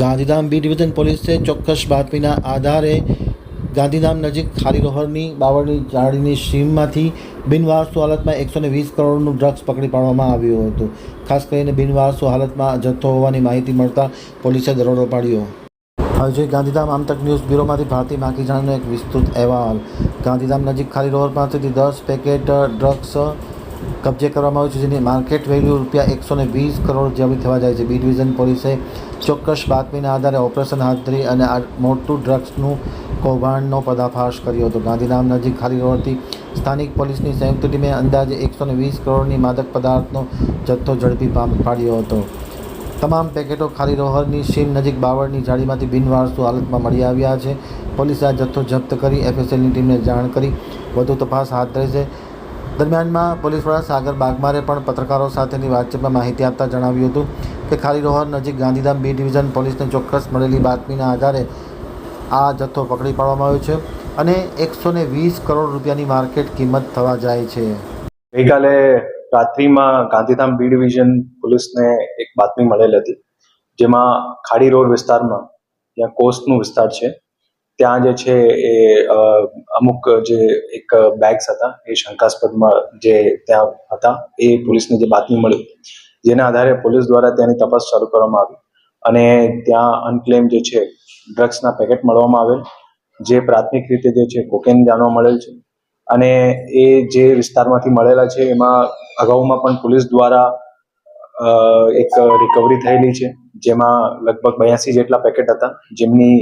Gandhidham B division પોલીસે ચોક્કસ બાતમીના આધારે ગાંધીધામ નજીક ખાલી રોહરની બાવળની જાળીની સીમમાંથી બિનવારસુ હાલતમાં એકસો ને વીસ કરોડનું ડ્રગ્સ પકડી પાડવામાં આવ્યું હતું. ખાસ કરીને બિનવારસુ હાલતમાં જથ્થો હોવાની માહિતી મળતા પોલીસે દરોડો પાડ્યો. હવે જોઈએ ગાંધીધામ આમતક ન્યૂઝ બ્યુરોમાંથી ભારતી માખીજાણનો એક વિસ્તૃત અહેવાલ. ગાંધીધામ નજીક ખાલી રોહર પાસેથી દસ પેકેટ ડ્રગ્સ કબજે કરવામાં આવ્યું છે, જેની માર્કેટ વેલ્યુ રૂપિયા એકસો ને વીસ કરોડ જેવી થવા જાય છે. બી ડિવિઝન પોલીસે ચોક્કસ બાતમીના આધારે ઓપરેશન હાથ ધરી અને આ મોટું ડ્રગ્સનું કૌભાંડનો પર્દાફાશ કર્યો હતો. ગાંધીધામ નજીક ખાલી રોડથી સ્થાનિક પોલીસની સંયુક્ત ટીમે અંદાજે એકસો ને વીસ કરોડની માદક પદાર્થનો જથ્થો ઝડપી પાડ્યો હતો. તમામ પેકેટો ખાલી રોહરની સીમ નજીક બાવળની જાળીમાંથી બિનવારસુ હાલતમાં મળી આવ્યા છે. પોલીસે આ જથ્થો જપ્ત કરી, એફએસએલની ટીમને જાણ કરી. વધુ તપાસ હાથ ધરી છે. દરમિયાનમાં પોલીસ વડા સાગર બાગમારે પણ પત્રકારો સાથેની વાતચીતમાં માહિતી આપતા જણાવ્યું હતું કે ખાલી રોહર નજીક ગાંધીધામ બી ડિવિઝન પોલીસને ચોક્કસ મળેલી બાતમીના આધારે આ જથ્થો પકડી પાડવામાં આવ્યો છે અને એકસો વીસ કરોડ રૂપિયાની માર્કેટ કિંમત થવા જાય છે. ગઈકાલે રાત્રિમાં ગાંધીધામ બી ડિવિઝન પોલીસને એક બાતમી મળેલ હતી, જેમાં ખાડી રોડ વિસ્તારમાં ત્યાં કોસ્ટનું વિસ્તાર છે ત્યાં જે છે એ અમુક જે એક બેગ્સ હતા, એ શંકાસ્પદમાં જે ત્યાં હતા, એ પોલીસને જે બાતમી મળી, જેના આધારે પોલીસ દ્વારા તેની તપાસ શરૂ કરવામાં આવી અને ત્યાં અનક્લેમ જે છે ડ્રગ્સના પેકેટ મળવામાં આવેલ, જે પ્રાથમિક રીતે જે છે કોકેન જાણવા મળેલ છે અને એ જે વિસ્તારમાંથી મળેલા છે, એમાં અગાઉમાં પણ પોલીસ દ્વારા એક રિકવરી થયેલી છે, જેમાં લગભગ બ્યાસી જેટલા પેકેટ હતા, જેમની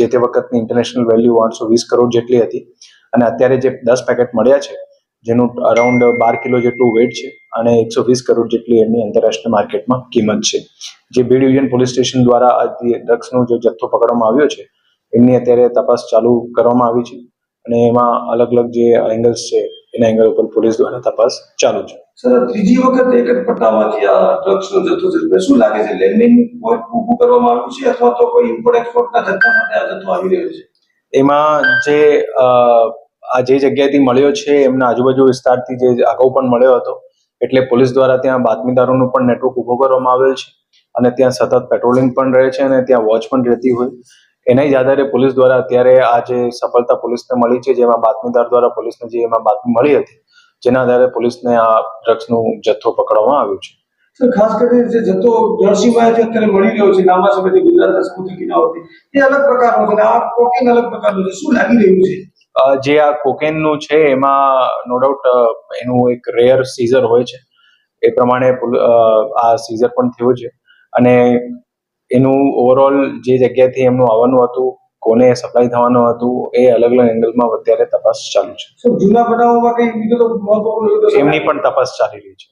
જે તે વખતની ઇન્ટરનેશનલ વેલ્યુ આઠસો વીસ કરોડ જેટલી હતી. અને અત્યારે જે દસ પેકેટ મળ્યા છે, જેનું અરાઉન્ડ બાર કિલો જેટલું વેટ છે અને એકસો વીસ કરોડ જેટલી એની આંતરરાષ્ટ્રીય માર્કેટમાં કિંમત છે. જે બી ડિવિઝન પોલીસ સ્ટેશન દ્વારા આ ડ્રગ્સનો જે જથ્થો પકડવામાં આવ્યો છે, એમની અત્યારે તપાસ ચાલુ કરવામાં આવી છે અને એમાં અલગ અલગ જે એંગલ્સ છે, એના એંગલ ઉપર પોલીસ દ્વારા તપાસ ચાલુ છે. સર, ત્રીજી વખત એક જ પટ્ટામાંથી આ ડ્રગ્સનો જથ્થો છે. શું લાગે છે લેન્ડિંગ પોઈન્ટ ઊભું કરવામાં આવ્યું છે અથવા તો કોઈ ઇમ્પોર્ટ એક્સપોર્ટના જથ્થા માટે આ જથ્થો આવી રહ્યો છે? એમાં જે આ જે જગ્યાએથી મળ્યો છે, એમના આજુબાજુ વિસ્તારથી જે અગાઉ પણ મળ્યો હતો, એટલે પોલીસ દ્વારા ત્યાં બાતમીદારોનું પણ નેટવર્ક ઊભો કરવામાં આવેલ છે અને ત્યાં સતત પેટ્રોલિંગ પણ રહે છે અને ત્યાં વોચ પણ રહેતી હોય. એના જ આધારે પોલીસ દ્વારા અત્યારે આ જે સફળતા પોલીસને મળી છે, જેમાં બાતમીદાર દ્વારા પોલીસને જે એમાં બાતમી મળી હતી જેના આધારે પોલીસને આ ડ્રગ્સનું જથ્થો પકડવામાં આવ્યો છે. ખાસ કરીને જે જથ્થો જળસીમાંથી અત્યારે મળી રહ્યો છે લાંબા સમયથી ગુજરાતના સમુદ્ર કિનારાથી એ અલગ પ્રકારનો છે અને આ કોકિંગ અલગ પ્રકારનું છે? શું લાગી રહ્યું છે? જે આ કોકેનનું છે એમાં નો ડાઉટ એનું એક રેયર સીઝર હોય છે. એ પ્રમાણે આ સીઝર પણ થયું છે. અને એનું ઓવરઓલ જે જગ્યાથી એમનું આવવાનું હતું કોને સપ્લાય થવાનું હતું એ અલગ અલગ એંગલમાં અત્યારે તપાસ ચાલુ છે. જૂના બનાવોમાં કઈ વિગતો એમની પણ તપાસ ચાલી રહી છે.